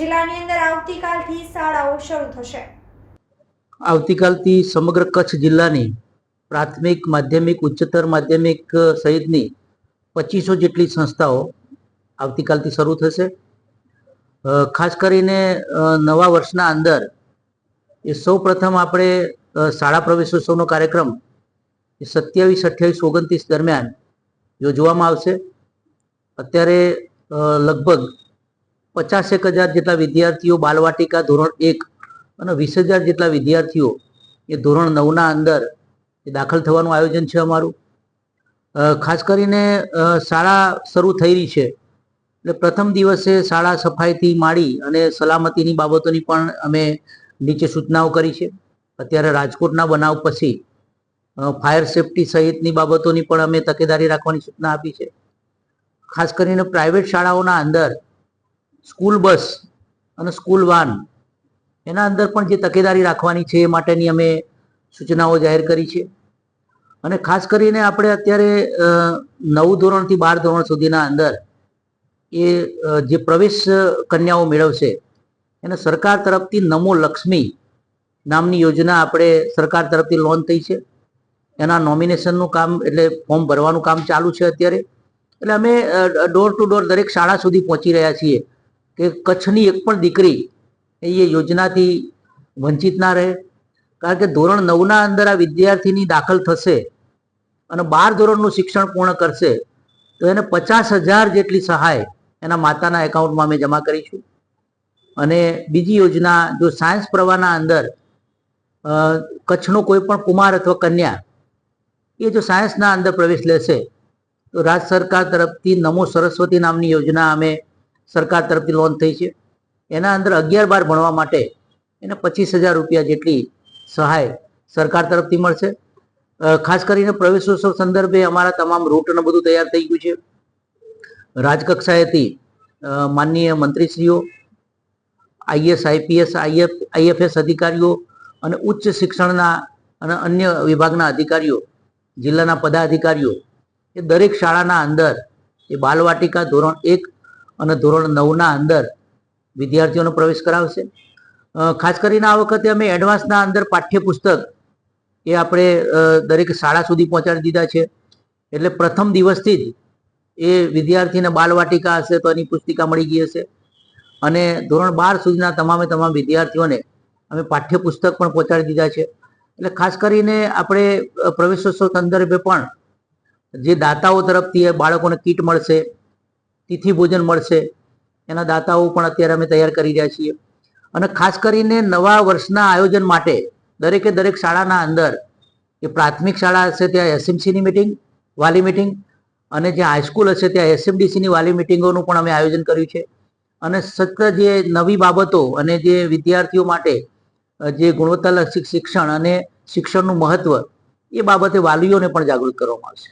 જિલ્લાની અંદર આવતીકાલથી શાળાઓ શરૂ થશે. આવતીકાલથી સમગ્ર કચ્છ જિલ્લાની પ્રાથમિક, માધ્યમિક, ઉચ્ચતર માધ્યમિક સહિતની પચીસો જેટલી સંસ્થાઓ આવતીકાલથી શરૂ થશે. ખાસ કરીને નવા વર્ષના અંદર એ સૌ પ્રથમ આપણે શાળા પ્રવેશોત્સવનો કાર્યક્રમ એ સત્યાવીસ, અઠ્યાવીસ, ઓગણત્રીસ દરમિયાન યોજવામાં આવશે. અત્યારે લગભગ પચાસેક હજાર જેટલા વિદ્યાર્થીઓ બાલવાટિકા ધોરણ એક અને વીસ હજાર જેટલા વિદ્યાર્થીઓ એ ધોરણ નવના અંદર એ દાખલ થવાનું આયોજન છે અમારું. ખાસ કરીને શાળા શરૂ થઈ રહી છે. એટલે પ્રથમ દિવસે શાળા સફાઈથી માંડી અને સલામતીની બાબતોની પણ અમે નીચે સૂચનાઓ કરી છે. અત્યારે રાજકોટના બનાવ પછી ફાયર સેફટી સહિતની બાબતોની પણ અમે તકેદારી રાખવાની સૂચના આપી છે. ખાસ કરીને પ્રાઇવેટ શાળાઓના અંદર સ્કૂલ બસ અને સ્કૂલ વાન. એના અંદર પણ જે તકેદારી રાખવાની છે એ માટેની અમે સૂચનાઓ જાહેર કરી છે. અને ખાસ કરીને આપણે અત્યારે નવ ધોરણથી બાર ધોરણ સુધીના અંદર એ જે પ્રવેશ કન્યાઓ મેળવશે, એને સરકાર તરફથી નમો લક્ષ્મી નામની યોજના આપણે સરકાર તરફથી લોન થઈ છે. એના નોમિનેશનનું કામ એટલે ફોર્મ ભરવાનું કામ ચાલુ છે અત્યારે. એટલે અમે ડોર ટુ ડોર દરેક શાળા સુધી પહોંચી રહ્યા છીએ. કે કચ્છની એક પણ દીકરી એ યોજનાથી વંચિત ના રહે. કારણ કે ધોરણ નવના અંદર આ વિદ્યાર્થીની દાખલ થશે અને બાર ધોરણનું શિક્ષણ પૂર્ણ કરશે, તો એને પચાસ હજાર જેટલી સહાય એના માતાના એકાઉન્ટમાં અમે જમા કરીશું. અને બીજી યોજના, જો સાયન્સ પ્રવાહના અંદર કચ્છનો કોઈ પણ કુમાર અથવા કન્યા એ જો સાયન્સના અંદર પ્રવેશ લેશે, તો રાજ્ય સરકાર તરફથી નમો સરસ્વતી નામની યોજના અમે સરકાર તરફથી લોન થઈ છે. એના અંદર અગિયાર બાર ભણવા માટે એને પચીસ હજાર રૂપિયા જેટલી સહાય સરકાર તરફથી મળશે. ખાસ કરીને પ્રવેશોત્સવ સંદર્ભે અમારા તમામ રૂટને બધું તૈયાર થઈ ગયું છે. રાજકક્ષાએથી માનનીય મંત્રીશ્રીઓ, આઈએસ, આઈપીએસ, આઈએફ, આઈએફએસ અધિકારીઓ અને ઉચ્ચ શિક્ષણના અને અન્ય વિભાગના અધિકારીઓ, જિલ્લાના પદાધિકારીઓ એ દરેક શાળાના અંદર એ બાલવાટિકા ધોરણ એક અને ધોરણ નવના અંદર વિદ્યાર્થીઓનો પ્રવેશ કરાવશે. ખાસ કરીને આ વખતે અમે એડવાન્સના અંદર પાઠ્યપુસ્તક એ આપણે દરેક શાળા સુધી પહોંચાડી દીધા છે. એટલે પ્રથમ દિવસથી જ એ વિદ્યાર્થીને બાલવાટિકા હશે તો એની પુસ્તિકા મળી ગઈ હશે. અને ધોરણ બાર સુધીના તમામે તમામ વિદ્યાર્થીઓને અમે પાઠ્યપુસ્તક પણ પહોંચાડી દીધા છે. એટલે ખાસ કરીને આપણે પ્રવેશોત્સવ સંદર્ભે પણ જે દાતાઓ તરફથી બાળકોને કીટ મળશે તિથિ ભોજન મળશે. એના દાતાઓ પણ અત્યારે અમે તૈયાર કરી રહ્યા છીએ. અને ખાસ કરીને નવા વર્ષના આયોજન માટે દરેકે દરેક શાળાના અંદર એ પ્રાથમિક શાળા હશે ત્યાં એસએમસીની મિટિંગ વાલી મિટિંગ અને જ્યાં હાઈસ્કૂલ હશે ત્યાં એસએમડીસીની વાલી મિટિંગોનું પણ અમે આયોજન કર્યું છે. અને સતત જે નવી બાબતો અને જે વિદ્યાર્થીઓ માટે જે ગુણવત્તાલક્ષી શિક્ષણ અને શિક્ષણનું મહત્વ, એ બાબતે વાલીઓને પણ જાગૃત કરવામાં આવશે.